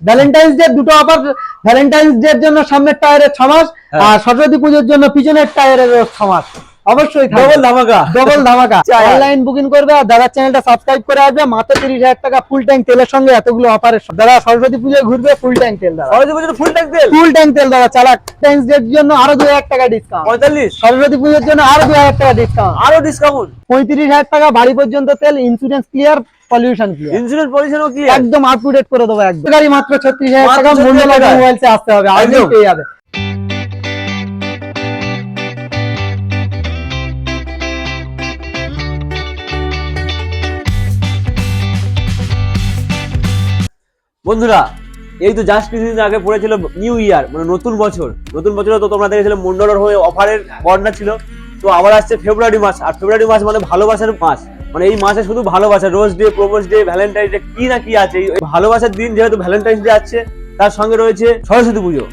Valentine's day দুটো offer Valentine's day এর জন্য সামনের টায়ারের ছ মাস হ্যাঁ। আর সরস্বতী পুজোর জন্য পিছনের টায়ারের মাস অবশ্যই ডবল ধামাকা। ডবল ধামাকা। অনলাইন বুকিং করবে আর দাদার চ্যানেলটা সাবস্ক্রাইব করে আসবে। মাত্র তিরিশ হাজার টাকা ফুল ট্যাঙ্ক তেলের সঙ্গে এতগুলো অফারের দাদা সরস্বতী পুজোয় ঘুরবে ফুল ট্যাঙ্ক তেল দাদা। সরস্বতী পুজোর ফুল ট্যাঙ্ক তেল? ফুল ট্যাঙ্ক তেল দাদা। চালাক। ট্যাঙ্ক ডের জন্য আরও দুই হাজার টাকা ডিসকাউন্ট পঁয়তাল্লিশ? সরস্বতী পুজোর জন্য আরও দুই হাজার টাকা ডিসকাউন্ট আরও ডিসকাউন্ট পঁয়ত্রিশ হাজার টাকা বাড়ি পর্যন্ত তেল insurance clear pollution clear insurance একদম আপ টু ডেট করে দেবো একদম। গাড়ি মাত্র ছত্রিশ হাজার মাত্র টাকা 36,000 মন্ডল টাকায়। মোবাইলসে আসতে হবে একদম। পেয়ে যাবে। বন্ধুরা এই তো জাস্ট কিছুদিন আগে পড়েছিল নিউ ইয়ার মানে নতুন বছর। নতুন বছরে তো তোমরা দেখেছিলে মন্ডলের হয়ে অফারের বন্যা ছিল। তো আবার আসছে ফেব্রুয়ারি মাস আর ফেব্রুয়ারি মাস মানে ভালোবাসার মাস। মানে এই মাসে শুধু ভালোবাসা rose day propose day Valentine day কি না কি আছে? এই ভালোবাসার দিন যেহেতু ভ্যালেন্টাইন্স ডে আছে তার সঙ্গে রয়েছে সরস্বতী পুজো।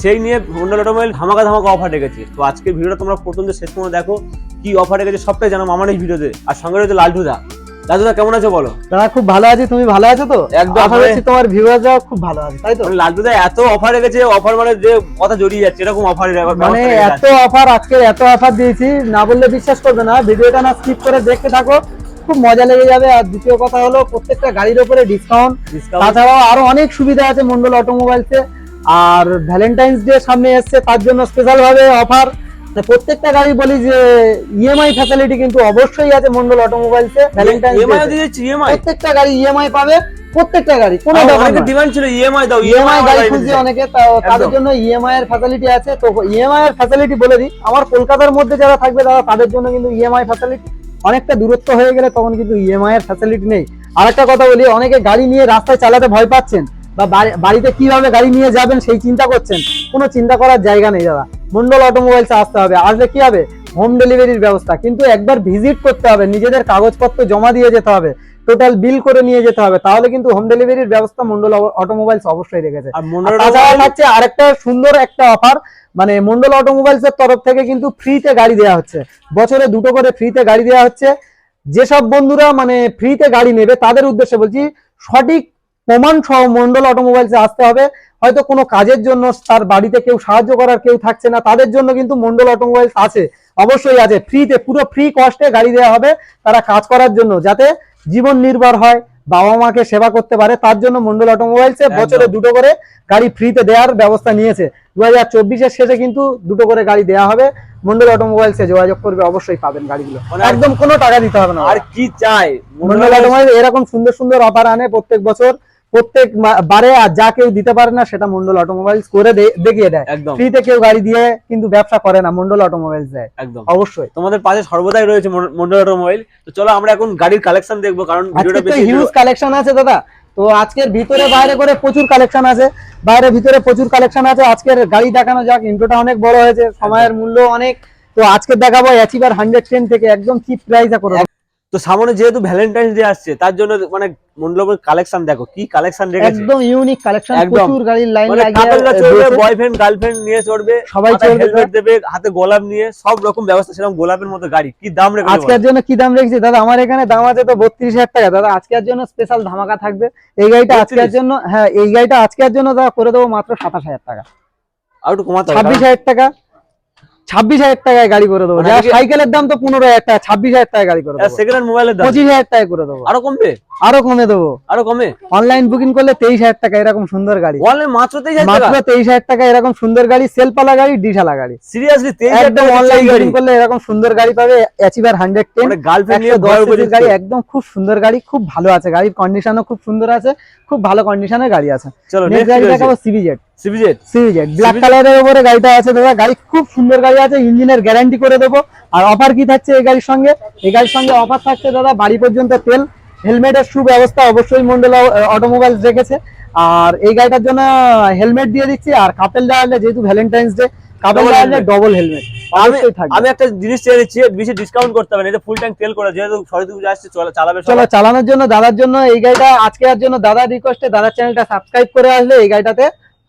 সেই নিয়ে মন্ডল অটোমোবাইল ধামাকা ধামাকা অফার রেখেছে। তো আজকের ভিডিওটা তোমরা প্রথম শেষ পর্যন্ত দেখো কি অফার রেখেছে সবটাই জানাব আমার এই ভিডিওতে। আর সঙ্গে রয়েছে লালটুদা। লালটুদা কেমন আছো বলো? দাদা খুব ভালো আছি। তুমি ভালো আছো তো? একদম আশা মানে- করছি তোমার ভিউয়াররা খুব ভালো আছে তাই তো? মানে লালটুদা এত অফার রেখেছে অফার মানে যে কথা জড়িয়ে যাচ্ছে এরকম অফার মানে এত অফার আজকে এত অফার দিয়েছি না বললে বিশ্বাস করবে না। ভিডিওটা না স্কিপ করে দেখতে থাকো। খুব মজা লেগে যাবে আর দ্বিতীয় কথা হলো প্রত্যেকটা গাড়ির উপরে ডিসকাউন্ট তাছাড়াও আরও অনেক সুবিধা আছে মন্ডল অটোমোবাইলসে আর ভ্যালেন্টাইন্স ডে সামনে এসছে তার জন্য স্পেশাল ভাবে অফার প্রত্যেকটা গাড়ি বলি যে ইএমআই ফ্যাসিলিটি কিন্তু অবশ্যই আছে মন্ডল অটোমোবাইলসে ভ্যালেন্টাইন্স প্রত্যেকটা গাড়ি ইএমআই পাবে প্রত্যেকটা গাড়ি কোনো। ডিমান্ড ছিল ইএমআই দাও ইএমআই গাড়ি গাড়ি খুঁজছে অনেকে তাদের জন্য ইএমআই এর ফ্যাসিলিটি আছে তো ইএমআই এর ফ্যাসিলিটি বলে দিই আমার কলকাতার মধ্যে যারা থাকবে তারা তাদের জন্য কিন্তু ইএমআই ফ্যাসিলিটি অনেকটা দূরত্ব হয়ে গেলে তখন কিন্তু ইএমআই এর ফ্যাসিলিটি নেই। আর একটা কথা বলি, অনেকে গাড়ি নিয়ে রাস্তায় চালাতে ভয় পাচ্ছেন বা বাড়িতে কীভাবে গাড়ি নিয়ে যাবেন সেই চিন্তা করছেন, কোনো চিন্তা করার জায়গা নেই দাদা। মন্ডল অটোমোবাইলসে আসতে হবে, আসলে কি হবে? হোম ডেলিভারির ব্যবস্থা, কিন্তু একবার ভিজিট করতে হবে, নিজেদের কাগজপত্র জমা দিয়ে যেতে হবে। টোটাল বিল করে নিয়ে যেতে হবে তাহলে কিন্তু হোম ডেলিভারির ব্যবস্থা মন্ডল অটোমোবাইলস অবশ্যই রেখেছে। তাছাড়া থাকছে আরেকটা সুন্দর একটা অফার মানে মন্ডল অটোমোবাইলস এর তরফ থেকে কিন্তু ফ্রিতে গাড়ি দেওয়া হচ্ছে। বছরে দুটো করে ফ্রিতে গাড়ি দেওয়া হচ্ছে। যেসব বন্ধুরা মানে ফ্রিতে গাড়ি নেবে তাদের উদ্দেশ্যে বলছি সঠিক প্রমাণ সহ মন্ডল অটোমোবাইলসে আসতে হবে। হয়তো কোনো কাজের জন্য তার বাড়িতে কেউ সাহায্য করার কেউ থাকছে না তাদের জন্য কিন্তু মন্ডল অটোমোবাইলস আছে অবশ্যই আছে। ফ্রিতে পুরো ফ্রি কস্টে গাড়ি দেওয়া হবে তারা কাজ করার জন্য যাতে জীবন নির্ভর হয় বাবা মাকে সেবা করতে পারে তার জন্য মন্ডল অটোমোবাইলস। বছরে দুটো করে গাড়ি ফ্রিতে দেওয়ার ব্যবস্থা নিয়েছে। দু হাজার চব্বিশের শেষে কিন্তু দুটো করে গাড়ি দেওয়া হবে। মন্ডল অটোমোবাইলসে যোগাযোগ করবে অবশ্যই পাবেন গাড়িগুলো। মানে একদম কোনো টাকা দিতে হবে না। আর কি চাই? মন্ডল অটোমোবাইল এরকম সুন্দর সুন্দর অফার আনে প্রত্যেক বছর। প্রত্যেক বারে আর যা কেউ দিতে পারে না সেটা মন্ডল অটোমোবাইলস করে দেখিয়ে দেয়। একদম। ফ্রিতে কেউ গাড়ি দিয়ে কিন্তু ব্যবসা করে না মন্ডল অটোমোবাইলস দেয়। একদম। অবশ্যই। তোমাদের পাশে সর্বদাই রয়েছে মন্ডল অটোমোবাইল তো চলো আমরা এখন গাড়ির কালেকশন দেখব কারণ আজকে ভিডিওটা বেশি হিউজ কালেকশন আছে দাদা। তো আজকের ভিতরে বাইরে করে প্রচুর কালেকশন আছে। বাইরে ভিতরে প্রচুর কালেকশন আছে। আজকের গাড়ি দেখানো যাক ইন্ট্রোটা অনেক বড় হয়েছে সময়ের মূল্য অনেক। তো আজকে দেখাবো অ্যাচিভার হান্ড্রেড টেন থেকে একদম চিপ প্রাইসে করে। তো সামনে যেহেতু ভ্যালেন্টাইন্স ডে আসছে তার জন্য মানে মন্ডলের কালেকশন দেখো কি কালেকশন রেখেছে? একদম ইউনিক কালেকশন প্রচুর গাড়ির লাইন মানে চড়বে বয়ফ্রেন্ড গার্লফ্রেন্ড নিয়ে চড়বে সবাই চড়বে হেলমেট দেবে হাতে গোলাপ নিয়ে সব রকম ব্যবস্থা সেরকম গোলাপের মতো গাড়ি কি দাম রেখেছে আজকের জন্য কি দাম রেখেছে? দাদা আমার এখানে দাম আছে তো বত্রিশ হাজার টাকা। দাদা আজকের জন্য স্পেশাল ধামাকা থাকবে। এই গাড়িটা আজকের 32? জন্য হ্যাঁ এই গাড়িটা আজকের জন্য দাদা করে দেবো মাত্র সাতাশ হাজার টাকা। আর একটু কমাতে হবে ছাব্বিশ হাজার টাকা। ছাব্বিশ হাজার টাকায় গাড়ি করে দেবো। মানে সাইকেলের দাম তো পনেরো হাজার টাকা ছাব্বিশ হাজার টাকায় গাড়ি করে দেবো। সেকেন্ড মোবাইলের দাম। পঁচিশ হাজার টাকায় করে দেবো। আরও কমবে? আরও কমে দেবো। আরও কমে? অনলাইন বুকিং করলে তেইশ হাজার টাকা এরকম সুন্দর গাড়ি। অনলাইন মাত্র তেইশ হাজার মাত্র টাকা তেইশ হাজার টাকা এরকম সুন্দর গাড়ি সেলপালা গাড়ি ডিশালা গাড়ি। সিরিয়াসলি একদম অনলাইন বুকিং করলে এরকম সুন্দর গাড়ি পাবে অ্যাচিভার হান্ড্রেড টেন গার্লফ্রেন্ড গাড়ি একদম খুব সুন্দর গাড়ি খুব ভালো আছে। গাড়ির কন্ডিশনও খুব সুন্দর আছে খুব ভালো কন্ডিশনের গাড়ি আছে। চলো নেক্সট গাড়ি দেখাবো সিবিজেড সিবিজেড সিবিজেড ব্ল্যাক কালারের উপরে গাড়িটা আছে দাদা। গাড়ি খুব সুন্দর গাড়ি আছে ইঞ্জিনের গ্যারান্টি করে দেবো। আর অফার কি থাকছে এই গাড়ির সঙ্গে? এই গাড়ির সঙ্গে অফার থাকছে দাদা বাড়ি পর্যন্ত তেল হেলমেটের সুব্যবস্থা অবশ্যই মন্ডল অটোমোবাইল রেখেছে। আর এই গাড়িটার জন্য হেলমেট দিয়ে দিচ্ছি আর কাপেল যেহেতু Valentine's day couple double helmet আমি একটা জিনিস চেয়ে দিচ্ছি বেশি ডিসকাউন্ট করতে হবে না। এটা ফুল ট্যাঙ্ক তেল করে যেহেতু সরস্বতী পুজো আসছে চলো চালাবে চলো চালানোর জন্য দাদার জন্য এই গাড়িটা আজকে জন্য দাদার রিকোয়েস্টে দাদার চ্যানেলটা সাবস্ক্রাইব করে আসলে এই গাড়িটাতে।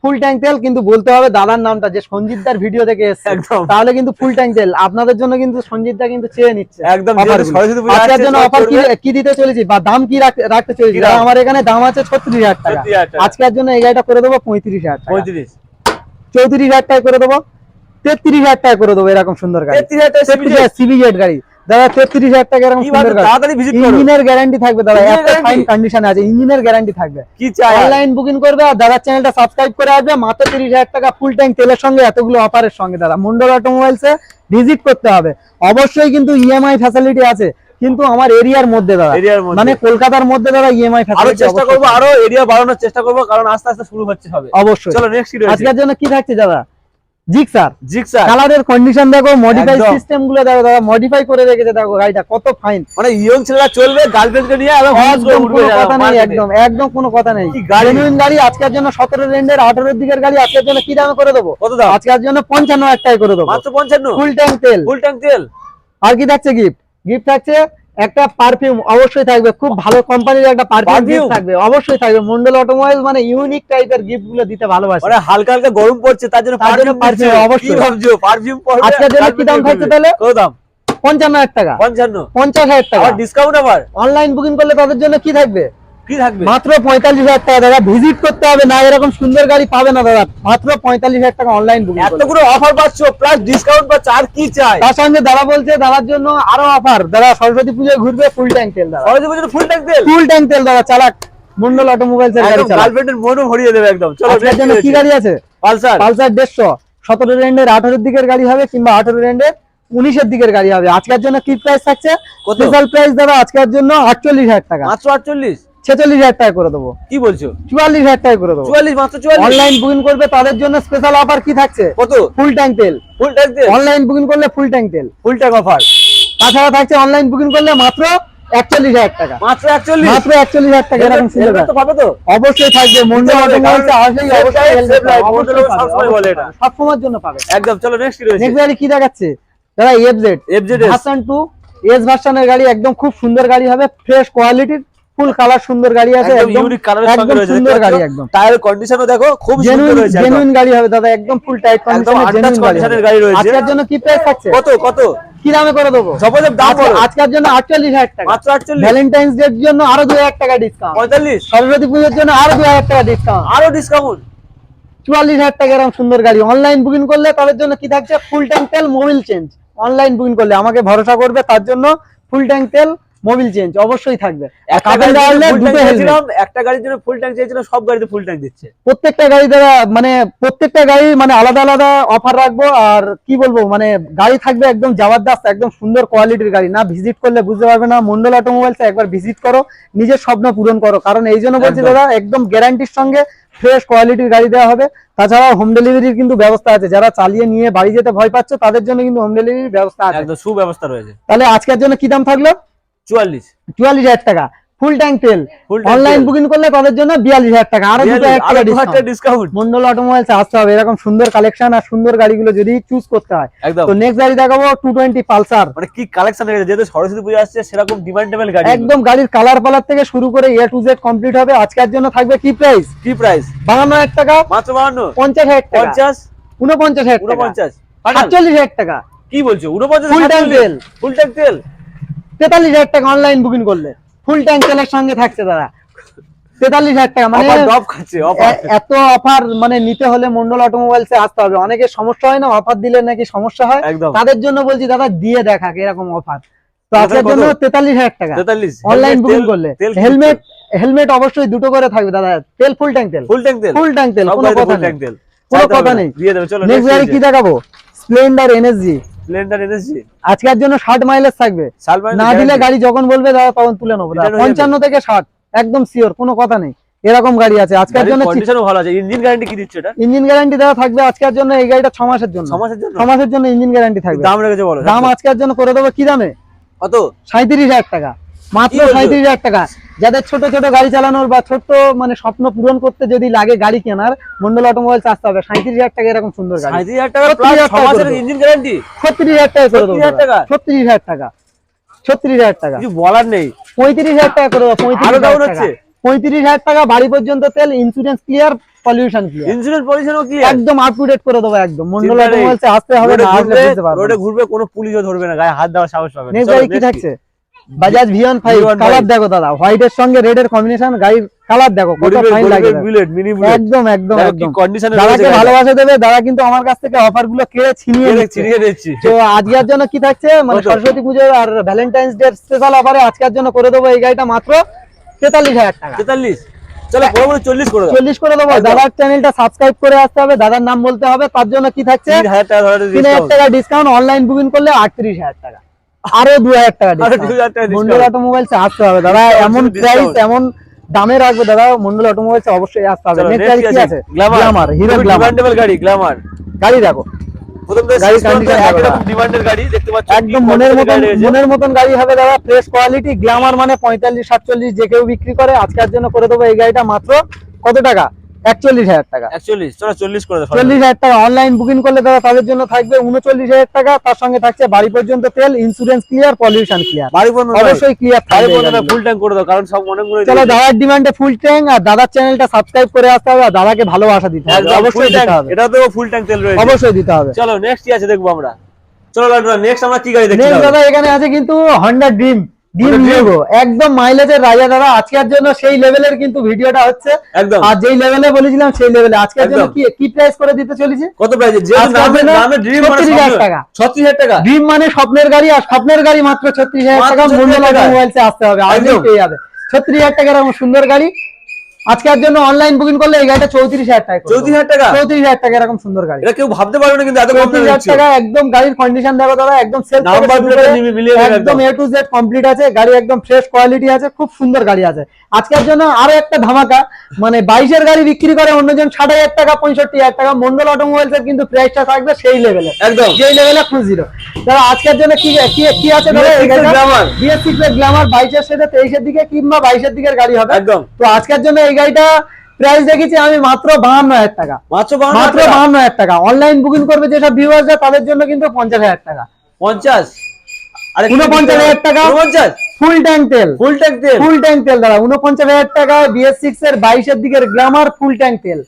ফুল ট্যাঙ্ক তেল কিন্তু বলতে হবে দাদার নামটা যে সঞ্জিতদার ভিডিও থেকে এসছে। তাহলে কিন্তু ফুল ট্যাঙ্ক তেল। আপনাদের জন্য কিন্তু সঞ্জিতদা কিন্তু চেয়ে নিচ্ছে। একদম আসছে, জন্য অফার কি কি দিতে চলেছি? বা দাম কি রাখতে চলেছি? আমার এখানে দাম আছে ছত্রিশ হাজার টাকা। 36,000 টাকা। আজকের জন্য এই গাড়িটা করে দেবো পঁয়ত্রিশ হাজার পঁয়ত্রিশ। চৌত্রিশ হাজার টাকা করে দেবো। তেত্রিশ হাজার টাকা করে দেবো এরকম সুন্দর গাড়ি। তেত্রিশ হাজার সিবিজেড গাড়ি। দাদা তেত্রিশ হাজার টাকা এরকম সুন্দর তাড়াতাড়ি ভিজিট করো। ইঞ্জিনের গ্যারান্টি থাকবে দাদা একটা ফাইন? কন্ডিশনে আছে ইঞ্জিনের গ্যারান্টি থাকবে। কি চাই? অনলাইন বুকিং করবে আর চ্যানেলটা সাবস্ক্রাইব করে আসবে মাত্র তিরিশ হাজার টাকা ফুল ট্যাঙ্ক তেলের সঙ্গে এতগুলো অফারের সঙ্গে দাদা। মন্ডল অটোমোবাইলসে ভিজিট করতে হবে। অবশ্যই কিন্তু ইএমআই ফ্যাসিলিটি আছে কিন্তু আমার এরিয়ার মধ্যে দাদা। মানে কলকাতার মধ্যে দাদা ইএমআই আরও ফ্যাসিলিটি চেষ্টা করব আরও এরিয়া বাড়ানোর চেষ্টা করব কারণ আস্তে আস্তে শুরু হচ্ছে হবে অবশ্যই। চলো নেক্সট আজকের জন্য কি থাকছে দাদা? জিক্সার। জিক্সার। কালারের কন্ডিশন দেখো মডিফাই সিস্টেমগুলো দেখো দাদা মডিফাই করে রেখেছে দেখো গাড়িটা কত ফাইন মানে ইয়ং ছেলেরা চলবে গার্লফ্রেন্ডকে নিয়ে একদম উঠবে কোনো কথা নেই একদম একদম কোনো কথা নেই? জেনুইন গাড়ি? আজকের জন্য সতেরো রেন্ডের আঠারোর দিকের গাড়ি আজকের জন্য কি দামে করে দেবো? কত দাম? আজকের জন্য পঞ্চান্ন হাজার টাকা করে দেবো। মাত্র পঞ্চান্ন? ফুল ট্যাঙ্ক তেল। ফুল ট্যাঙ্ক তেল? আর কি থাকছে গিফট গিফট থাকছে একটা পারফিউম অবশ্যই থাকবে খুব ভালো কোম্পানির একটা পারফিউম থাকবে অবশ্যই থাকবে। মন্ডল অটোমোবাইল মানে ইউনিক টাইপের গিফটগুলো দিতে ভালোবাসে। মানে হালকা হালকা গরম পড়ছে তার জন্য পারফিউম পারফিউম অবশ্যই। কি ভাবছ? পারফিউম পড়বে আজকের জন্য কি দাম থাকছে তাহলে? কত দাম? পঞ্চান্ন হাজার টাকা। পঞ্চান্ন। পঞ্চাশ হাজার টাকা। আর ডিসকাউন্ট আবার? অনলাইন বুকিং করলে তাদের জন্য কি থাকবে? থাকবে? মাত্র পঁয়তাল্লিশ হাজার টাকা দাদা। ভিজিট করতে হবে না এরকম সুন্দর গাড়ি পাবে না দাদা। মাত্র পঁয়তাল্লিশ হাজার টাকা অনলাইন বুকিং এতগুলো অফার পাচ্ছ প্লাস ডিসকাউন্ট পাচ্ছ আর কি চাই? তার সঙ্গে দাদা বলছে দাদার জন্য আরও অফার দাদা সরস্বতী পুজোয় ঘুরবে ফুল ট্যাঙ্ক তেল দাদা। সরস্বতী পুজোর ফুল ট্যাঙ্ক তেল? ফুল ট্যাঙ্ক তেল দাদা চালাক। মন্ডল অটোমোবাইলস এর গাড়ি চালাক। গার্লফ্রেন্ডের মনও ভরিয়ে দেবে একদম। চলো আজকের জন্য কি গাড়ি আছে? পালসার পালসার দেড়শো। সতেরো রেন্ডের আঠারোর দিকের গাড়ি হবে কিংবা আঠারো রেন্ডের উনিশের দিকের গাড়ি হবে। আজকের জন্য কি প্রাইস থাকছে? স্পেশাল প্রাইস দাদা আজকের জন্য আটচল্লিশ হাজার টাকা। মাত্র আটচল্লিশ? ছেচল্লিশ হাজার টাকা করে দেবো। কি বলছো? চুয়াল্লিশ হাজার টাকা করে দেবো। চুয়াল্লিশ মাত্র চুয়াল্লিশ। অনলাইন বুকিং করবে তাদের জন্য স্পেশাল অফার কি থাকছে? কত? ফুল ট্যাঙ্ক তেল। ফুল ট্যাঙ্ক তেল? অনলাইন বুকিং করলে ফুল ট্যাঙ্ক তেল। ফুল ট্যাঙ্ক অফার তাছাড়া থাকছে অনলাইন বুকিং করলে মাত্র একচল্লিশ হাজার টাকা। মাত্র একচল্লিশ? মাত্র একচল্লিশ হাজার টাকা এরকম পাবে তো? অবশ্যই থাকবে। মন্ডল আসলেই অবশ্যই বলে এটা। সবসময়ের জন্য পাবে। একদম চলো নেক্সট কি রয়েছে? নেক্সট গাড়ি কি দেখাচ্ছে? দাদা FZ FZ version two S ভার্সনের গাড়ি একদম খুব সুন্দর গাড়ি হবে ফ্রেশ কোয়ালিটির ফুল কালার সুন্দর গাড়ি আছে একদম একদম ইউনিক কালারের সঙ্গে রয়েছে। সুন্দর গাড়ি একদম। টায়ারের কন্ডিশনও দেখো খুব সুন্দর জেনুইন রয়েছে জেনুইন গাড়ি হবে দাদা একদম ফুল টাইট কন্ডিশনের জেনুইন গাড়ি কন্ডিশনের গাড়ি রয়েছে। আজকের জন্য কি প্রাইস থাকছে? কত কত? কি দামে করে দেবো? সপোজের দাম বলো। আজকের জন্য আটচল্লিশ হাজার টাকা। মাত্র আটচল্লিশ? ভ্যালেন্টাইন্স ডের জন্য আরও দুই হাজার টাকা ডিসকাউন্ট পঁয়তাল্লিশ? সরস্বতী পুজোর জন্য আরও দুই হাজার টাকা ডিসকাউন্ট আরও ডিসকাউন্ট চুয়াল্লিশ হাজার টাকা এরকম সুন্দর গাড়ি। অনলাইন বুকিং করলে তাদের জন্য কি থাকছে? ফুল ট্যাঙ্ক তেল মোবিল চেঞ্জ অনলাইন বুকিং করলে আমাকে ভরসা করবে তার জন্য ফুল ট্যাঙ্ক তেল মোবিল চেঞ্জ অবশ্যই থাকবে। একটা গাড়ির জন্য ফুল ট্যাঙ্ক চেয়েছিলাম সব গাড়িতে ফুল ট্যাঙ্ক দিচ্ছে। প্রত্যেকটা গাড়ি দ্বারা মানে প্রত্যেকটা গাড়ি মানে আলাদা আলাদা অফার রাখব আর কি বলব মানে গাড়ি থাকবে একদম জবরদস্ত একদম সুন্দর কোয়ালিটির গাড়ি। না ভিজিট করলে বুঝতে পারবে না মন্ডল অটোমোবাইলস একবার ভিজিট করো নিজের স্বপ্ন পূরণ করো। কারণ এই জন্য বলছি দাদা একদম গ্যারান্টির সঙ্গে ফ্রেশ কোয়ালিটির গাড়ি দেওয়া হবে। তাছাড়া হোম ডেলিভারির কিন্তু ব্যবস্থা আছে। যারা চালিয়ে নিয়ে বাড়ি যেতে ভয় পাচ্ছ তাদের জন্য কিন্তু হোম ডেলিভারির ব্যবস্থা আছে। একদম সুব্যবস্থা রয়েছে। তাহলে আজকের জন্য কি দাম থাকল? চুয়াল্লিশ। চুয়াল্লিশ হাজার টাকা। ফুল ট্যাঙ্ক তেল অনলাইন বুকিং করলে তাদের জন্য বিয়াল্লিশ হাজার টাকা। আরও দুটো ডিসকাউন্ট মন্ডল অটোমোবাইলস আসতে হবে। এরকম সুন্দর কালেকশন আর সুন্দর গাড়িগুলো যদি চুজ করতে হয়। একদম। তো নেক্সট গাড়ি দেখাবো টু টোয়েন্টি পালসার মানে কি কালেকশন রেখেছে যেহেতু সরস্বতী পুজো আসছে সেরকম ডিমান্ডেবল গাড়ি। একদম গাড়ির কালার পালার থেকে শুরু করে এ টু জেড কমপ্লিট হবে। আজকের জন্য থাকবে কি প্রাইস কি প্রাইস বাহান্ন হাজার টাকা। মাত্র বাহান্ন? পঞ্চাশ হাজার টাকা। পঞ্চাশ? উনপঞ্চাশ হাজার উনপঞ্চাশ সাতচল্লিশ হাজার টাকা। কি বলছো? উনপঞ্চাশ Full tank তেল। ফুল ট্যাঙ্ক তেল তেতাল্লিশ হাজার টাকা অনলাইন বুকিং করলে। ফুল ট্যাঙ্ক তেলের সঙ্গে থাকছে দাদা তেতাল্লিশ হাজার টাকা মানে এত অফার মানে নিতে হলে মন্ডল অটোমোবাইলসে আসতে হবে। অনেকে সমস্যা হয় না অফার দিলে নাকি সমস্যা হয়। তাদের জন্য বলছি দাদা দিয়ে দেখাক এরকম অফার তো আজকের জন্য তেতাল্লিশ হাজার টাকা। অনলাইন বুকিং করলে। হেলমেট হেলমেট অবশ্যই দুটো করে থাকবে দাদা। তেল ফুল ট্যাঙ্ক তেল। ফুল ট্যাঙ্ক তেল। ফুল ট্যাঙ্ক তেল কোনো কথা নেই। কোনো কথা নেই। দিয়ে দেবে চলো নেক্সট গাড়ি কি দেখাবো? স্প্লেন্ডার এনএসজি স্প্লেন্ডার আজকের জন্য ষাট মাইলেজ থাকবে। না দিলে গাড়ি যখন বলবে দাদা তখন তুলে নেব। দাদা। Return হয়ে যাবে। পঞ্চান্ন থেকে ষাট একদম সিওর কোনো কথা নেই। এরকম গাড়ি আছে। আজকের জন্য কন্ডিশনও ভালো আছে। ইঞ্জিন গ্যারান্টি কি দিচ্ছে এটা? ইঞ্জিন গ্যারান্টি দেওয়া থাকবে আজকের জন্য এই গাড়িটা 6 মাসের জন্য। 6 মাসের জন্য? 6 মাসের জন্য ইঞ্জিন গ্যারান্টি থাকবে। দাম রেখেছে বলো। দাম আজকের জন্য করে দেবো কি দামে? কত? সাঁত্রিশ হাজার টাকা। মাত্র সাঁত্রিশ হাজার টাকা। যাদের ছোট ছোট গাড়ি চালানোর বা ছোট্ট মানে স্বপ্ন পূরণ করতে যদি লাগে গাড়ি কেনার মন্ডল অটোমোবাইল আসতে হবে। সাঁত্রিশ হাজার টাকা এরকম সুন্দর গাড়ি। সাঁত্রিশ হাজার টাকা। ইঞ্জিন গ্যারান্টি ছত্রিশ হাজার টাকা করে দেবো ছত্রিশ হাজার টাকা। ছত্রিশ হাজার টাকা। কিছু বলার নেই। পঁয়ত্রিশ হাজার টাকা করে দেবো পঁয়ত্রিশ হাজার টাকা। পঁয়ত্রিশ হাজার টাকা বাড়ি পর্যন্ত তেল insurance clear pollution clear insurance পলিউশনও clear একদম আপ টু ডেট করে দেবো একদম। মন্ডল চিন্তা আসতে হবে না ঘুরবে রোডে কোনো পুলিশও ধরবে না গায়ে হাত দেওয়ার সাহস গাড়ি কি? থাকছে? বাজাজ ভিয়ন ফাইভ V1 কালার দেখো দাদা হোয়াইটের সঙ্গে রেডের কম্বিনেশন গাড়ির কালার দেখো কত ফাইন লাগে বুলেট মিনি বুলেট একদম একদম একদম। কন্ডিশনে দাদাকে ভালোবাসা দেবে দাদা কিন্তু আমার কাছ থেকে অফারগুলো কেড়ে ছিনিয়ে নিচ্ছে। দিচ্ছি তো আজকের জন্য কি থাকছে? মানে সরস্বতী পুজো আর ভ্যালেন্টাইন্স ডে স্পেশাল অফারে আজকের জন্য করে দেবো এই গাড়িটা মাত্র তেতাল্লিশ হাজার টাকা। তেতাল্লিশ? চলো বড় বড় করে দাও। চল্লিশ করে দেবো। দাদার চ্যানেলটা সাবস্ক্রাইব করে আসতে হবে দাদার নাম বলতে হবে তার জন্য কি থাকছে? তিন হাজার টাকা ডিসকাউন্ট অনলাইন বুকিং করলে আটত্রিশ হাজার টাকা। আরও দু হাজার টাকা মন্ডল। অটোমোবাইলস আসতে হবে দাদা। এমন প্রাইস এমন দামে রাখবে দাদা। মন্ডল অটোমোবাইলস অবশ্যই আসতে হবে। নেক্সট গাড়ি কি আছে? গ্ল্যামার হিরো গ্ল্যামার গাড়ি গ্ল্যামার গাড়ি দেখো। একদম মনের মতন গাড়ি রয়েছে। মনের মতন গাড়ি হবে দাদা। ফ্রেশ কোয়ালিটি গ্ল্যামার মানে পঁয়তাল্লিশ সাতচল্লিশ যে কেউ বিক্রি করে আজকের জন্য করে দেবো এই গাড়িটা মাত্র কত টাকা? একচল্লিশ হাজার টাকা। একচল্লিশ চলো চল্লিশ করে চল্লিশ হাজার টাকা অনলাইন বুকিং করলে দাদা তাদের জন্য থাকবে উনচল্লিশ হাজার টাকা। তার সঙ্গে থাকছে বাড়ি পর্যন্ত তেল ইন্স্যুরেন্স ক্লিয়ার পলিউশন ক্লিয়ার বাড়ি বন্ধ অবশ্যই ক্লিয়ার বাড়ি। ফুল ট্যাঙ্ক করে দাও কারণ সব অনেকগুলো চলো দাদার ডিমান্ডে ফুল ট্যাঙ্ক আর দাদার চ্যানেলটা সাবস্ক্রাইব করে আসতে হবে আর দাদাকে ভালোবাসা দিতে হবে। অবশ্যই দিতে হবে। এটা তো ফুল ট্যাঙ্ক তেল রয়েছে। অবশ্যই দিতে হবে। চলো নেক্সট কি আছে দেখব আমরা? চলো নেক্সট আমরা কি গাড়ি দেখছি দাদা এখানে আছে কিন্তু হন্ডা ড্রিম নিয়েগো একদম মাইলেজের রাজা দাদা আজকের জন্য সেই লেভেলের কিন্তু ভিডিওটা হচ্ছে। একদম। আর যেই লেভেলে বলেছিলাম সেই লেভেলে আজকের জন্য কি কি প্রাইস করে দিতে চলেছে? কত প্রাইসে যে নামে নামে ড্রিম মানে 36,000 টাকা। ছত্রিশ হাজার টাকা। ড্রিম মানে স্বপ্নের গাড়ি আর স্বপ্নের গাড়ি মাত্র ছত্রিশ হাজার মাত্র টাকা মূল্য লাগা মোবাইলসে আসতে হবে। আজকে পেয়ে যাবে। ছত্রিশ হাজার টাকার এরকম সুন্দর গাড়ি। আজকের জন্য অনলাইন বুকিং করলে এই গাড়িটা চৌত্রিশ হাজার টাকা চৌত্রিশ হাজার টাকা? চৌত্রিশ হাজার টাকা এরকম সুন্দর গাড়ি। এটা কেউ ভাবতে পারবে না কিন্তু এত কম চৌত্রিশ হাজার টাকা একদম গাড়ির কন্ডিশন দেখো দাদা একদম সেলফ একদম। এ টু জেড কমপ্লিট আছে গাড়ি একদম ফ্রেশ কোয়ালিটি আছে খুব সুন্দর গাড়ি আছে। আজকের জন্য আরও একটা ধামাকা মানে বাইশের গাড়ি বিক্রি করে অন্যজন ষাট হাজার টাকা পঁয়ষট্টি হাজার টাকা মন্ডল অটোমোবাইলস এর কিন্তু প্রাইসটা থাকবে সেই লেভেলে একদম। যেই লেভেলে খুঁজছিল তারা আজকের জন্য কি কি কি আছে BS6 এর বিএস সিক্স গ্ল্যামার বাইশের সাথে তেইশের দিকে কিংবা বাইশের দিকের গাড়ি হবে। একদম। তো আজকের জন্য এই গাড়িটা প্রাইস দেখেছি আমি মাত্র বাহান্ন হাজার টাকা। মাত্র বাহান্ন মাত্র বাহান্ন হাজার টাকা। অনলাইন বুকিং করবে যেসব ভিউয়ার্সরা তাদের জন্য কিন্তু পঞ্চাশ হাজার টাকা। পঞ্চাশ? আরে ঊনপঞ্চাশ হাজার টাকা। পঞ্চাশ ফুল ট্যাঙ্ক তেল। ফুল ট্যাঙ্ক তেল? ফুল ট্যাঙ্ক তেল দাদা উনপঞ্চাশ হাজার টাকা বিএস সিক্স এর বাইশের দিকের ফুল ট্যাঙ্ক তেল।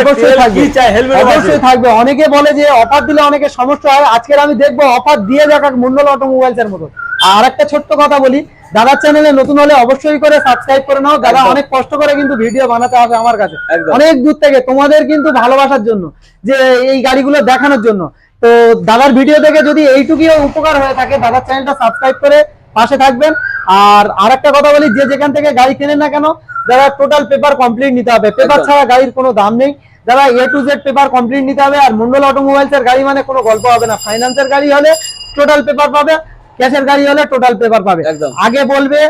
অবশ্যই থাকবে। অনেকে বলে যে অফার দিলে অনেকে সমস্যা হয়। আজকের আমি দেখব অফার দিয়ে যাক মন্ডল অটোমোবাইলস এর মতো। আর একটা ছোট্ট কথা বলি দাদার চ্যানেলে নতুন হলে অবশ্যই করে সাবস্ক্রাইব করে নাও। দাদা অনেক কষ্ট করে কিন্তু ভিডিও বানাতে হবে আমার কাছে। অনেক দূর থেকে তোমাদের কিন্তু ভালোবাসার জন্য যে এই গাড়িগুলো দেখানোর জন্য। তো দাদার ভিডিও দেখে যদি এইটুকুও উপকার হয়ে থাকে দাদার চ্যানেলটা সাবস্ক্রাইব করে পাশে থাকবেন। আর আরেকটা কথা বলি যে যেখান থেকে গাড়ি কেনেন না কেন দাদা টোটাল পেপার কমপ্লিট নিতে হবে। পেপার ছাড়া গাড়ির কোনো দাম নেই। দাদা A to Z paper complete নিতে হবে আর মন্ডল অটোমোবাইলস এর গাড়ি মানে কোনো গল্প হবে না। ফাইন্যান্সের গাড়ি হলে টোটাল পেপার পাবে। ক্যাশের গাড়ি হলে টোটাল পেপার পাবে। আগে বলবে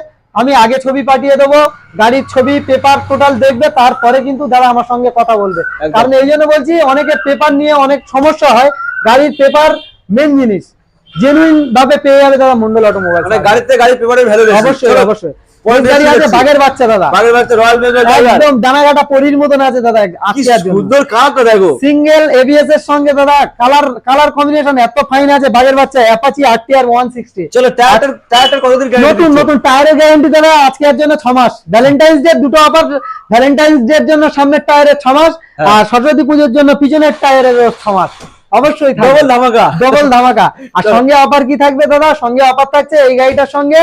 আমি আগে ছবি পাঠিয়ে দেবো গাড়ির ছবি পেপার টোটাল দেখবে তারপরে কিন্তু দাদা আমার সঙ্গে কথা বলবে। কারণ এই জন্য বলছি অনেকে পেপার নিয়ে অনেক সমস্যা হয় গাড়ির পেপার মেন জিনিস। জেনুইন ভাবে পেয়ে যাবে দাদা মন্ডল অটোমোবাইল মানে গাড়িতে গাড়ির পেপারের ভ্যালু অবশ্যই অবশ্যই। পরের গাড়ি আছে দেখছি। বাঘের বাচ্চা দাদা? বাগের বাচ্চা রয়্যাল বেঙ্গল একদম ডানাগাটা পরির মতন আছে দাদা কি আজকের জন্য সুন্দর কালারটা দেখো। সিঙ্গেল এবিএস এর সঙ্গে দাদা কালার কালার কম্বিনেশন এত ফাইন আছে বাগের বাচ্চা অ্যাপাচি আরটিআর ওয়ান সিক্সটি চলো টায়ারটার টায়ারটার কতদিন গ্যারান্টি নতুন টায়ারের গ্যারান্টি দাদা আজকের জন্য মাস ভ্যালেন্টাইন্স ডে দুটো অফার ভ্যালেন্টাইন্স ডে এর জন্য সামনের মাস হ্যাঁ। আর সরস্বতী পুজোর জন্য পিছনের টায়ারের ছ মাস অবশ্যই ডবল ধামাকা। ডবল ধামাকা। আর সঙ্গে অফার কি থাকবে দাদা? সঙ্গে অফার থাকছে এই গাড়িটার সঙ্গে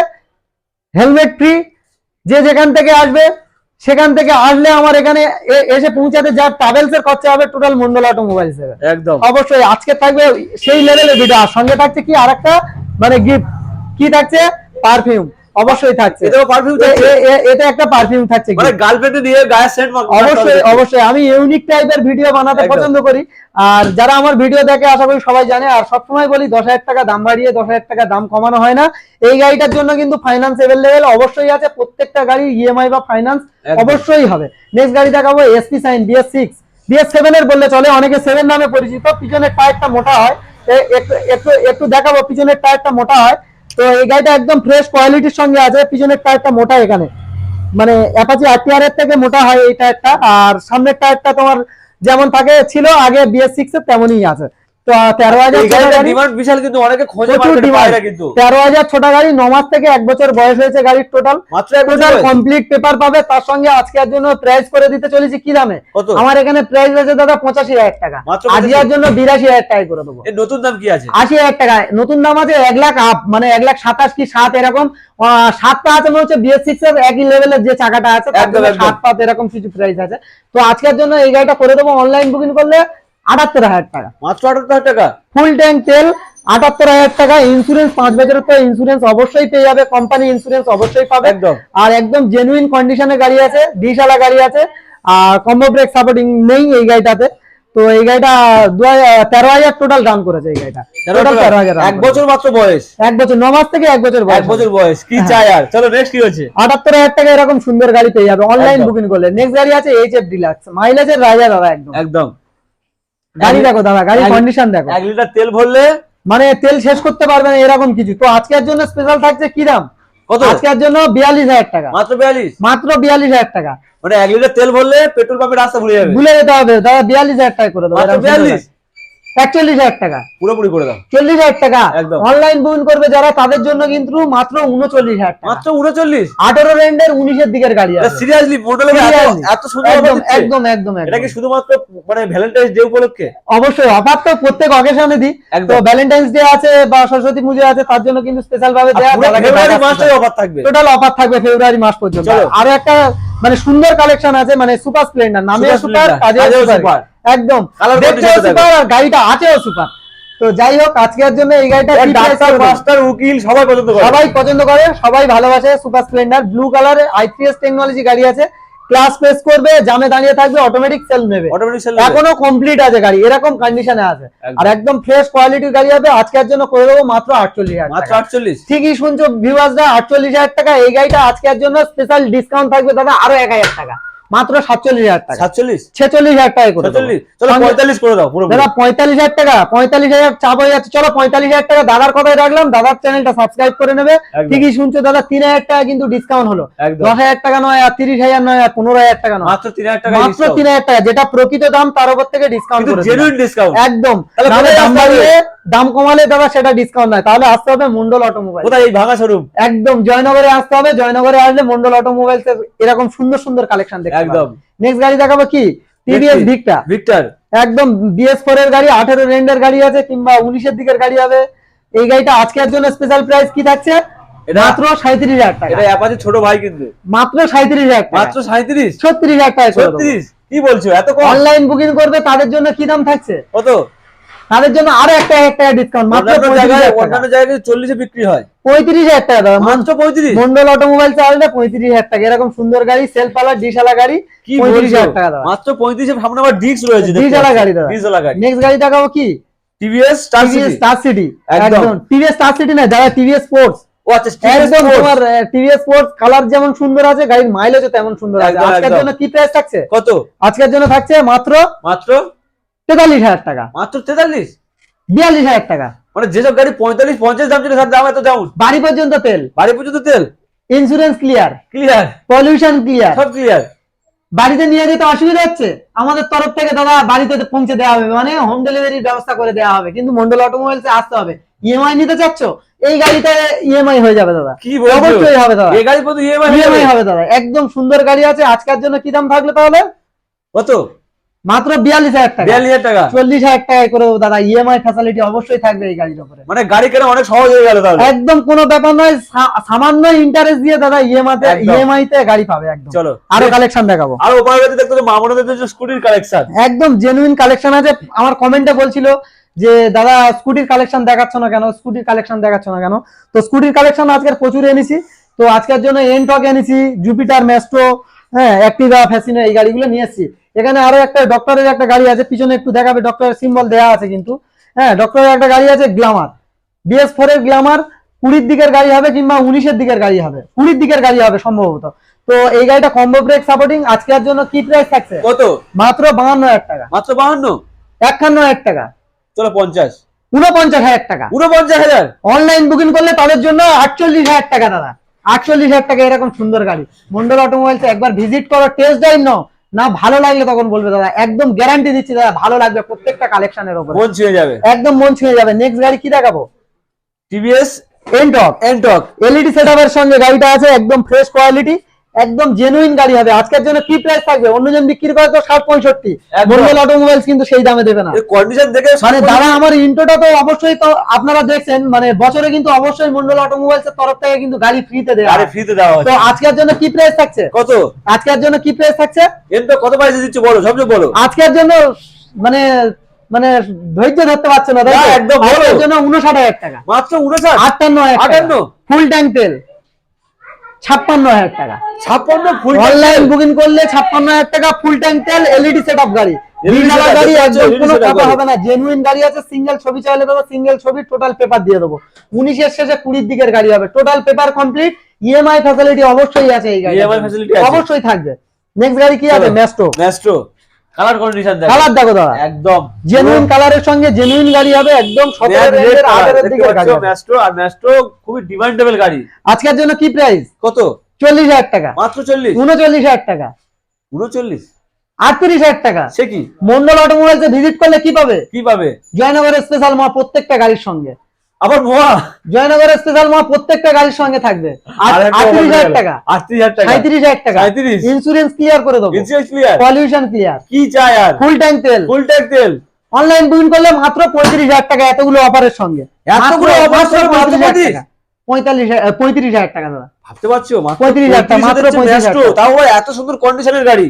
হেলমেট ফ্রি যে যেখান থেকে আসবে সেখান থেকে আসলে আমার এখানে এ- এসে পৌঁছাতে যা ট্রাভেলস এর খরচা হবে টোটাল মন্ডল অটোমোবাইলস এর একদম। অবশ্যই আজকে থাকবে সেই লেভেলের ভিডিও আর সঙ্গে থাকছে কি আরেকটা মানে গিফট কি থাকছে? পারফিউম অবশ্যই থাকছে। এটাও পারফিউম এ- এটা একটা পারফিউম থাকছে মানে। গার্লফ্রেন্ডে দিয়ে গায়ে সেন্ট অবশ্যই অবশ্যই। আমি ইউনিক টাইপের ভিডিও বানাতে পছন্দ করি। আর যারা আমার ভিডিও দেখে আশা করি সবাই জানে আর সবসময় বলি দশ হাজার টাকা দাম বাড়িয়ে দশ হাজার টাকা দাম কমানো হয় না। এই গাড়িটার জন্য কিন্তু ফাইন্যান্স অ্যাভেলেবেল অবশ্যই আছে। প্রত্যেকটা গাড়ি ইএমআই বা ফাইন্যান্স অবশ্যই হবে। নেক্সট গাড়ি দেখাবো SP Shine BS six BS seven এর বললে চলে অনেকে সেভেন নামে পরিচিত। পিছনের টায়ারটা মোটা হয়। একটু একটু একটু দেখাবো পিছনের টায়ারটা মোটা হয়। তো এই গাড়িটা একদম ফ্রেশ কোয়ালিটির সঙ্গে আছে, পিছনের টায়ারটা মোটা এখানে। মানে অ্যাপাচি আরটিআর এর থেকে মোটা হয় এই টায়ারটা আর সামনের টায়ারটা তোমার যেমন থাকে, ছিল আগে বিএস সিক্স এর তেমনই আছে। তেরো হাজার ডিমান্ড বিশাল কিন্তু অনেকে খোঁজে প্রচুর মার্কেটে demand। পায় না কিন্তু। তেরো হাজার ছোটা গাড়ি ন মাস থেকে এক বছর বয়স হয়েছে গাড়ির টোটাল মাত্র টোটাল কমপ্লিট পেপার পাবে তার সঙ্গে আজকের জন্য প্রাইস করে দিতে চলেছি কি দামে? আমার এখানে প্রাইস আছে দাদা পঁচাশি হাজার টাকা। আজকের জন্য বিরাশি হাজার টাকা করে দেবো। নতুন দাম কি আছে? আশি হাজার টাকা। নতুন দাম আছে এক লাখ আপ মানে এক লাখ সাতাশ কি সাত এরকম। সাতটা আছে মনে হচ্ছে বিএস সিক্স এর একই লেভেলের যে চাকাটা আছে তার জন্য সাত পাত এরকম কিছু প্রাইস আছে। তো আজকের জন্য এই গাড়িটা করে দেবো অনলাইন বুকিং করলে। আটাত্তর হাজার টাকা। মাত্র আঠারো হাজার টাকা? ফুল ট্যাঙ্ক তেল আটাত্তর হাজার টাকা ইন্স্যুরেন্স পাঁচ বছরের তো ইন্স্যুরেন্স অবশ্যই পেয়ে যাবে কোম্পানি ইন্স্যুরেন্স অবশ্যই পাবে। একদম। আর একদম জেনুইন কন্ডিশনে গাড়ি আছে ডিশালা গাড়ি আছে আর কম্বো ব্রেক সাপোর্টিং নেই এই গাড়িটাতে। তো এই গাড়িটা দু তেরো হাজার টোটাল দাম করেছে এই গাড়িটা। টোটাল তেরো হাজার এক বছর মাত্র বয়স। এক বছর ন মাস থেকে এক বছর এক বছর বয়স। কি চাই আর? চলো নেক্সট কি হচ্ছে? আটাত্তর হাজার টাকা এরকম সুন্দর গাড়ি পেয়ে যাবে। অনলাইন বুকিং করলে। নেক্সট গাড়ি আছে এইচ এফ ডিলাক্স মাইলেজের রাজা দাদা একদম। একদম। গাড়ি দেখো দাদা গাড়ি কন্ডিশন দেখো এক লিটার তেল ভরলে মানে তেল শেষ করতে পারবে না এরকম কিছু। তো আজকের জন্য স্পেশাল থাকছে কি দাম? কত? আজকের জন্য বিয়াল্লিশ হাজার টাকা। মাত্র বিয়াল্লিশ? মাত্র বিয়াল্লিশ হাজার টাকা। মানে এক লিটার তেল ভরলে পেট্রোল পাম্পের রাস্তা ভুলে যাবে। ভুলে যেতে হবে। দাদা বিয়াল্লিশ হাজার টাকা করে দেবো বিয়াল্লিশ। একচল্লিশ হাজার টাকা। পুরোপুরি করে দাও। চল্লিশ হাজার টাকা। অনলাইন বুকিং করবে যারা তাদের জন্য কিন্তু মাত্র উনচল্লিশ হাজার মাত্র উনচল্লিশ? আঠারো রেন্ডের উনিশের দিকের গাড়ি সিরিয়াসলি মডেল এত সুন্দর একদম একদম একদম এটা কি শুধুমাত্র মানে ভ্যালেন্টাইন্স ডে উপলক্ষে? অবশ্যই অফার তো প্রত্যেক অকেশনে দিই। তো ভ্যালেন্টাইন্স ডে আছে বা সরস্বতী পুজো আছে তার জন্য কিন্তু স্পেশাল ভাবে দেওয়া ফেব্রুয়ারি মাসটাই অফার থাকবে। টোটাল অফার থাকবে ফেব্রুয়ারি মাস পর্যন্ত। আরও একটা মানে সুন্দর কালেকশন আছে মানে সুপার স্প্লেন্ডার নামে সুপার। একদম। দেখতেও সুপার আর গাড়িটা আছেও সুপার। তো যাই হোক আজকের জন্য এই গাড়িটা ডাক্তার মাস্টার উকিল সবাই পছন্দ করে। সবাই পছন্দ করে সবাই ভালোবাসে সুপার স্প্লেন্ডার ব্লু কালারের আইপিএস টেকনোলজি গাড়ি আছে। ক্লাস প্রেস করবে জামে দাঁড়িয়ে থাকবে অটোমেটিক সেল নেবে। অটোমেটিক সেল এখনও কমপ্লিট আছে গাড়ি এরকম কন্ডিশনে আছে। আর একদম ফ্রেশ কোয়ালিটির গাড়ি হবে আজকের জন্য করে দেবো মাত্র আটচল্লিশ হাজার মাত্র আটচল্লিশ। ঠিকই শুনছো ভিউয়ার্সরা আটচল্লিশ হাজার টাকা এই গাড়িটা আজকের জন্য স্পেশাল ডিসকাউন্ট থাকবে দাদা আরও এক হাজার টাকা। মাত্র সাতচল্লিশ হাজার টাকা। সাতচল্লিশ? ছেচল্লিশ হাজার টাকা করে চলো পঁয়তাল্লিশ করে দাও পুরো দাদা পঁয়তাল্লিশ হাজার টাকা পঁয়তাল্লিশ হাজার চাপ হয়ে যাচ্ছে। চলো পঁয়তাল্লিশ হাজার টাকা দাদার কথাই রাখলাম। দাদার চ্যানেলটা সাবস্ক্রাইব করে নেবে। ঠিকই শুনছো দাদা তিন হাজার টাকা কিন্তু ডিসকাউন্ট হলো। দশ হাজার টাকা নয় আর তিরিশ হাজার নয় আর পনেরো হাজার টাকা নয়। মাত্র তিন হাজার টাকা মাত্র তিন হাজার টাকা যেটা প্রকৃত দাম তার উপর থেকে ডিসকাউন্ট। জেনুইন ডিসকাউন্ট একদম। তাহলে দাম বাড়িয়ে দাম কমালে দাদা সেটা ডিসকাউন্ট নয়। তাহলে আসতে হবে মন্ডল অটোমোবাইল কোথায় এই ভাঙা শোরুম একদম জয়নগরে আসতে হবে। জয়নগরে আসলে মন্ডল অটোমোবাইলস এরকম সুন্দর সুন্দর কালেকশন দেখতে একদম। নেক্সট গাড়ি দেখাবো কি? টিভিএস। ভিক্টা ভিক্টর একদম বিএস ফোর এর গাড়ি আঠেরো রেন্ডের গাড়ি আছে কিংবা উনিশের দিকের গাড়ি হবে। এই গাড়িটা আজকের জন্য স্পেশাল প্রাইস কি থাকছে? মাত্র সাঁত্রিশ হাজার টাকা। এটা অ্যাপাচি ছোট ভাই কিন্তু। মাত্র সাঁত্রিশ হাজার টাকা। মাত্র সাঁত্রিশ ছত্রিশ হাজার টাকা। ছত্রিশ? কি বলছো? এত কম? অনলাইন বুকিং করবে তাদের জন্য কি দাম থাকছে? কত? তাদের জন্য আরও একটা হাজার টাকা ডিসকাউন্ট মাত্র অন্যান্য জায়গায় চল্লিশে বিক্রি হয়। পঁয়ত্রিশ হাজার টাকা দাদা মাত্র পঁয়ত্রিশ? মন্ডল অটোমোবাইল চালালে পঁয়ত্রিশ হাজার টাকা এরকম সুন্দর গাড়ি সেলফ আলা ডিশালা গাড়ি পঁয়ত্রিশ হাজার টাকা দাদা। মাত্র পঁয়ত্রিশে সামনে আবার ডিস্ক রয়েছে ডিশালা গাড়ি দাদা। ডিজলা গাড়ি। নেক্সট গাড়ি দেখাবো কি? TVS Star TVS Star City একদম। টিভিএস স্টার সিটি না দাদা টিভিএস স্পোর্টস একদম তোমার টিভিএস স্পোর্টস কালার যেমন সুন্দর আছে গাড়ির মাইলেজও তেমন সুন্দর আছে। আজকের জন্য কি প্রাইস থাকছে? কত? আজকের জন্য থাকছে মাত্র মাত্র? তেতাল্লিশ হাজার টাকা। মাত্র তেতাল্লিশ? বিয়াল্লিশ হাজার টাকা। মানে যেসব গাড়ি পঁয়তাল্লিশ পঞ্চাশ দাম ছিল তার দাম এত ডাউন বাড়ি পর্যন্ত তেল। বাড়ি পর্যন্ত তেল? Insurance clear clear pollution clear সব ক্লিয়ার বাড়িতে নিয়ে যেতে অসুবিধা হচ্ছে। আমাদের তরফ থেকে দাদা বাড়িতে পৌঁছে দেওয়া হবে। মানে হোম ডেলিভারির ব্যবস্থা করে দেওয়া হবে। কিন্তু মন্ডল অটোমোবাইলস আসতে হবে। ইএমআই নিতে চাচ্ছ? এই গাড়িতে ইএমআই হয়ে যাবে দাদা। কি অবশ্যই হবে দাদা। এই গাড়ি ইএমআই হবে দাদা। একদম সুন্দর গাড়ি আছে। আজকের জন্য কি দাম থাকলে তাহলে? কত? মাত্র বিয়াল্লিশ হাজার টাকা। বিয়াল্লিশ হাজার টাকা? চল্লিশ হাজার টাকায় করে দাদা ইএমআই ফ্যাসিলিটি অবশ্যই থাকবে এই গাড়ির উপরে মানে গাড়ি কেনা অনেক সহজ হয়ে গেল তাহলে। একদম কোনো ব্যাপার নয় সামান্য ইন্টারেস্ট দিয়ে দাদা ইএমআই তে ইএমআই তে গাড়ি পাবে একদম। চলো। আরও কালেকশন দেখাবো। আর ওপারে দেখতে তো মামুনাদের যে স্কুটির কালেকশন একদম জেনুইন কালেকশন আছে। আমার কমেন্টে বলছিল যে দাদা স্কুটির কালেকশন দেখাচ্ছ না কেন? স্কুটির কালেকশন দেখাচ্ছ না কেন? তো স্কুটির কালেকশন আজকের প্রচুর এনেছি। তো আজকের জন্য এনটক এনেছি জুপিটার ম্যাস্ট্রো হ্যাঁ অ্যাক্টিভা ফ্যাসিনো এই গাড়িগুলো নিয়ে এসেছি। এখানে আরও একটা ডক্টরের একটা গাড়ি আছে পিছনে একটু দেখাবে ডক্টরের সিম্বল দেওয়া আছে কিন্তু। হ্যাঁ ডক্টরের একটা গাড়ি আছে গ্লামার বিএস ফোর এর গ্লামার কুড়ির দিকের গাড়ি হবে কিংবা উনিশের দিকের গাড়ি হবে? কুড়ির দিকের গাড়ি হবে সম্ভবত। তো এই গাড়িটা কম্বো ব্রেক সাপোর্টিং আজকের জন্য কি প্রাইস থাকছে? কত? মাত্র বাহান্ন হাজার টাকা। মাত্র বাহান্ন? একান্ন হাজার টাকা। চলো পঞ্চাশ। উনপঞ্চাশ হাজার টাকা। উনপঞ্চাশ হাজার? অনলাইন বুকিং করলে তাদের জন্য আটচল্লিশ হাজার টাকা দাদা। আটচল্লিশ হাজার টাকা এরকম সুন্দর গাড়ি। মন্ডল অটোমোবাইলস একবার ভিজিট করো টেস্ট ড্রাইভ নাও। না ভালো লাগলে তখন বলবে দাদা একদম গ্যারান্টি দিচ্ছি দাদা ভালো লাগবে প্রত্যেকটা কালেকশনের উপর। মন ছুঁয়ে যাবে। একদম মন ছুঁয়ে যাবে। নেক্সট গাড়ি কি দেখাবো? টিভিএস এনটক এনটক এলইডি সেটআপের সঙ্গে গাড়িটা আছে একদম ফ্রেশ কোয়ালিটি একদম জেনুইন গাড়ি হবে। আজকের জন্য কি প্রাইস থাকবে? অন্যজন বিক্রি করে তো ষাট পঁয়ষট্টি। মন্ডল অটোমোবাইলস কিন্তু সেই দামে দেবে না। কন্ডিশন দেখে মানে দাদা আমার ইন্টোটা তো অবশ্যই তো আপনারা দেখছেন মানে বছরে কিন্তু অবশ্যই মন্ডল অটোমোবাইলস এর তরফ থেকে কিন্তু গাড়ি ফ্রিতে দেওয়া আরে ফ্রিতে দেওয়া হয়। তো আজকের জন্য কি প্রাইস থাকছে? কত? আজকের জন্য কি প্রাইস থাকছে? এনটক কত প্রাইস দিচ্ছি বলো সবচেয়ে বলো। আজকের জন্য মানে মানে ধৈর্য ধরতে পারছে না একদম জন্য উনষাট হাজার টাকা। মাত্র উনষাট? আটান্ন আটান্ন? ফুল ট্যাঙ্ক তেল। ছাপ্পান্ন হাজার টাকা। ছাপ্পান্ন ফুল অনলাইন বুকিং করলে ছাপ্পান্ন হাজার টাকা ফুল ট্যাঙ্ক তেল এলইডি সেট আপ গাড়ি গাড়ি একদম কোনো কথা হবে না। জেনুইন গাড়ি আছে সিঙ্গেল ছবি চাইলে দেবো সিঙ্গেল ছবি টোটাল পেপার দিয়ে দেবো। উনিশের শেষে কুড়ির দিকের গাড়ি হবে। Total paper complete EMI facility অবশ্যই আছে এই গাড়ি আছে। অবশ্যই থাকবে। নেক্সট গাড়ি কি আছে? চলো। ম্যাস্টো ম্যাস্ট্রো কালার কন্ডিশন দেখো। কালার দেখো দাদা। একদম। জেনুইন কালারের সঙ্গে জেনুইন গাড়ি হবে একদম সতেরো রেঞ্জের আঠারোর দিকের গাড়ি ম্যাস্ট্রো আর ম্যাস্ট্রো খুবই ডিমান্ডেবল গাড়ি। আজকের জন্য কি প্রাইস কত? চল্লিশ হাজার টাকা। মাত্র চল্লিশ? উনচল্লিশ হাজার টাকা। উনচল্লিশ? আটত্রিশ হাজার টাকা। সে কি? মন্ডল অটোমোবাইলস ভিজিট করলে কি পাবে? কি পাবে? জয়নগর স্পেশাল মা প্রত্যেকটা গাড়ির সঙ্গে। আবার মোয়া জয়নগর স্পেশাল প্রত্যেকটা গাড়ির সঙ্গে থাকবে। আটত্রিশ হাজার। টাকা। 38,000 টাকা। সাঁত্রিশ হাজার টাকা। 37 ইন্স্যুরেন্স ক্লিয়ার করে দেবো। ইন্স্যুরেন্স ক্লিয়ার পলিউশন ক্লিয়ার কি চাই আর? ফুল ট্যাঙ্ক তেল। ফুল ট্যাঙ্ক তেল। অনলাইন বুকিং করলে মাত্র পঁয়ত্রিশ হাজার টাকা এতগুলো অফারের সঙ্গে। এতগুলো পঁয়ত্রিশ হাজার পঁয়ত্রিশ? টাকা। পঁয়তাল্লিশ হাজার- পঁয়ত্রিশ হাজার টাকা দাদা। ভাবতে পারছ? মাত্র 35,000 টাকা, মাত্র হচ্ছে 35,000 ম্যাস্ট্রো টাকা। তাও এত সুন্দর কন্ডিশনের গাড়ি।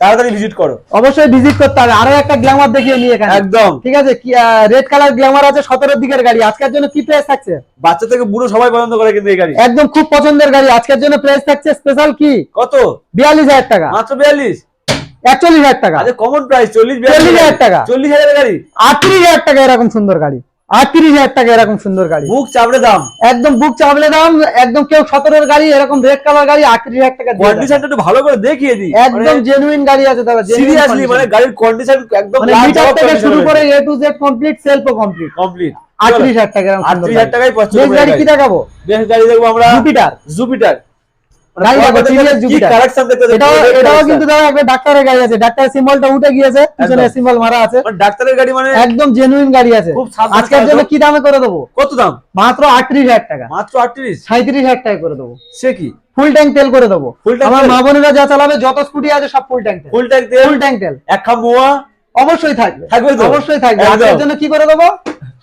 তাড়াতাড়ি ভিজিট করো। অবশ্যই ভিজিট করতে হবে। আরও একটা গ্ল্যামার দেখিয়ে নিয়ে এখানে। একদম। ঠিক আছে? কি রেড কালার গ্ল্যামার আছে সতেরোর দিকের গাড়ি। আজকের জন্য কি প্রাইস থাকছে? বাচ্চা থেকে বুড়ো সবাই পছন্দ করে কিন্তু এই গাড়ি। একদম খুব পছন্দের গাড়ি। আজকের জন্য প্রাইস থাকছে স্পেশাল কি? কত? বিয়াল্লিশ হাজার টাকা। মাত্র বিয়াল্লিশ? একচল্লিশ হাজার টাকা। আচ্ছা কমন প্রাইস চল্লিশ 40,000 টাকা। চল্লিশ হাজার গাড়ি? আটত্রিশ হাজার টাকা এরকম সুন্দর গাড়ি। আটত্রিশ হাজার টাকা এরকম সুন্দর গাড়ি। বুক চাপড়ে দাম। একদম বুক চাপলে দাম একদম কেউ সতেরোর গাড়ি এরকম রেড কালার গাড়ি আটত্রিশ হাজার টাকা কন্ডিশনটা একটু ভালো করে দেখিয়ে দিই। একদম জেনুইন গাড়ি আছে দাদা সিরিয়াসলি মানে গাড়ির কন্ডিশন একদম মানে মিটার থেকে শুরু করে এ টু জেড কমপ্লিট সেলফও কমপ্লিট কমপ্লিট আটত্রিশ হাজার টাকা আটত্রিশ হাজার টাকায় পছন্দ গাড়ি কি দেখাবো? বেশ গাড়ি দেখব আমরা। জুপিটার জুপিটার ডাক্তারের গাড়ি আছে। ডাক্তারের সিম্বলটা উঠে গিয়েছে পিছনে সিম্বল মারা আছে। মানে ডাক্তারের গাড়ি মানে একদম জেনুইন গাড়ি আছে। আজকের জন্য কি দামে করে দেবো? কত দাম? মাত্র আটত্রিশ হাজার টাকা। মাত্র আটত্রিশ? সাঁত্রিশ হাজার টাকা করে দেবো। সে কি? ফুল ট্যাঙ্ক তেল করে দেবো। আমার মা বোনেরা যা চালাবে যত স্কুটি আছে সব ফুল ট্যাঙ্ক ফুল ট্যাঙ্ক তেল? ফুল ট্যাঙ্ক তেল। এক খাম মোয়া? অবশ্যই থাকবে। থাকবে অবশ্যই থাকবে। আজকের জন্য কি করে দেবো?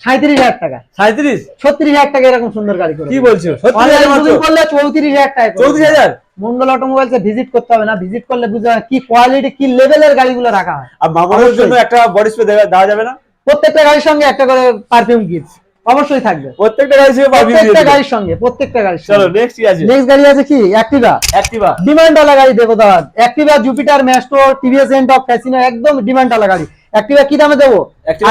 সাঁত্রিশ হাজার টাকা। সাঁত্রিশ ছত্রিশ হাজার টাকা এরকম সুন্দর গাড়ি কি বলছো? সত্যি অনলাইন মাত্র? বুকিং করলে চৌত্রিশ হাজার টাকা চৌত্রিশ হাজার? মঙ্গল অটোমোবাইলস ভিজিট করতে হবে না। ভিজিট করলে বুঝতে হবে কি কোয়ালিটি কি লেভেলের গাড়িগুলো রাখা হয়। আর মামার অবশ্যই। জন্য একটা বডি স্প্রে দেওয়া যাবে না? প্রত্যেকটা গাড়ির সঙ্গে একটা করে পারফিউম গিফট অবশ্যই থাকবে। প্রত্যেকটা গাড়ির সঙ্গে প্রত্যেকটা গাড়ির চলো নেক্সট কি আছে? নেক্সট গাড়ি আছে কি? অ্যাক্টিভা অ্যাক্টিভা ডিমান্ড আলা গাড়ি দেখো দাদা। Activa Jupiter Maestro TVS Fascino একদম ডিমান্ড আলা গাড়ি। অ্যাক্টিভা কি দামে দেবো?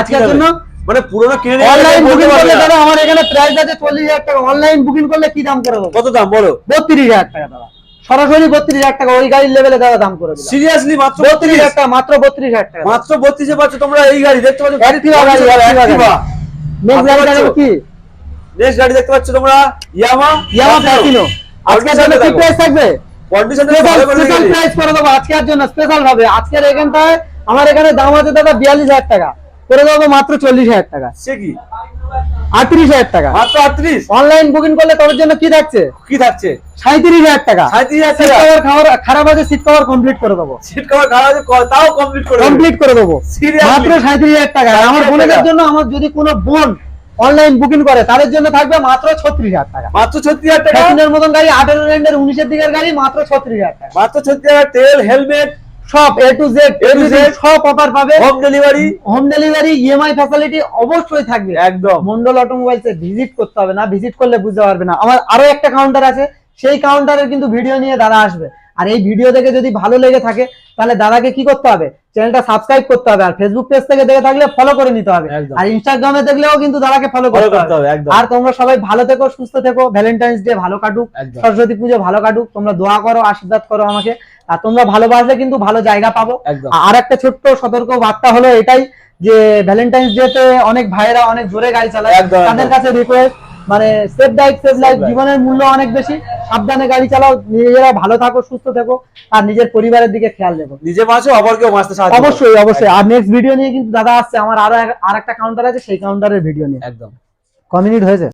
আজকের জন্য মানে পুরোনো কিনে অনলাইন বুকিং করলে দাদা আমার এখানে প্রাইস আছে চল্লিশ হাজার টাকা। অনলাইন বুকিং করলে কি দাম করে কত দাম বলো? বত্রিশ হাজার টাকা দাদা। সরাসরি বত্রিশ হাজার টাকা ওই গাড়ির লেভেলে দাদা দাম করে সিরিয়াসলি মাত্র বত্রিশ হাজার টাকা মাত্র বত্রিশ হাজার টাকা মাত্র বত্রিশে পাচ্ছ তোমরা এই গাড়ি দেখতে পাচ্ছ? গাড়ি, Activa গাড়ি। নেক্সট গাড়ি দেখাবো কি? নেক্সট গাড়ি দেখতে পাচ্ছ তোমরা ইয়ামা ইয়ামা আজকের জন্য কি প্রাইস থাকবে? স্পেশাল প্রাইস করে দেবো আজকের জন্য স্পেশাল ভাবে। আজকের এখানটায় আমার এখানে দাম আছে দাদা বিয়াল্লিশ হাজার টাকা। করে দেবো মাত্র চল্লিশ হাজার টাকা। সে কি? আটত্রিশ হাজার টাকা। মাত্র আটত্রিশ? অনলাইন বুকিং করলে তোর জন্য কি থাকছে? কি থাকছে? সাঁত্রিশ হাজার টাকা। সাঁত্রিশ হাজার টাকা। খাবার খারাপ আছে সিট কভার কমপ্লিট করে দেবো। সিট কভার খারাপ আছে তাও কমপ্লিট করে কমপ্লিট করে দেবো। মাত্র সাঁত্রিশ হাজার টাকা। আমার 37,000 বোনেদের টাকা। জন্য আমার যদি কোনো বোন অনলাইন বুকিং করে তাদের জন্য থাকবে মাত্র ছত্রিশ হাজার টাকা। মাত্র ছত্রিশ হাজার টাকা? মতন গাড়ি আঠারো রেন্ডের উনিশের দিকের গাড়ি মাত্র ছত্রিশ হাজার টাকা। মাত্র ছত্রিশ হাজার তেল হেলমেট সব A to Z A to Z, সব অফার পাবে। Home delivery home delivery EMI facility অবশ্যই থাকবে। একদম। মন্ডল অটোমোবাইলস এ ভিজিট করতে হবে না ভিজিট করলে বুঝতে পারবে না। আমার আরও একটা কাউন্টার আছে সেই কাউন্টারের কিন্তু ভিডিও নিয়ে দাদা আসবে। আর এই ভিডিও দেখে যদি ভালো লেগে থাকে তাহলে দাদাকে কি করতে হবে? চ্যানেলটা সাবস্ক্রাইব করতে হবে আর ফেসবুক পেজ থেকে দেখে থাকলে ফলো করে নিতে হবে। আর ইনস্টাগ্রামে দেখলেও কিন্তু দাদাকে ফলো করতে হবে। আর তোমরা সবাই ভালো থেকো সুস্থ থেকো ভ্যালেন্টাইন্স ডে ভালো কাটুক সরস্বতী পুজো ভালো কাটুক তোমরা দোয়া করো আশীর্বাদ করো আমাকে। আর তোমরা ভালোবাসলে কিন্তু ভালো জায়গা পাবো। আর একটা ছোট্ট সতর্ক বার্তা হলো এটাই যে ভ্যালেন্টাইন্স ডে তে অনেক ভাইয়েরা অনেক জোরে গাড়ি চালায়। তাদের কাছে রিকোয়েস্ট মানে সেফ লাইফ সেফ লাইফ জীবনের মূল্য অনেক বেশি। সাবধানে গাড়ি চালাও নিজেরা ভালো থাকো সুস্থ থাকো আর নিজের পরিবারের দিকে খেয়াল রেখো। নিজে মাছও অপরকেও বাঁচতে সাহায্য অবশ্যই অবশ্যই। আর নেক্সট ভিডিও নিয়ে কিন্তু দাদা আসছে। আমার আরও আর একটা কাউন্টার আছে সেই কাউন্টারের ভিডিও নিয়ে। একদম। কমিউনিট হয়েছে?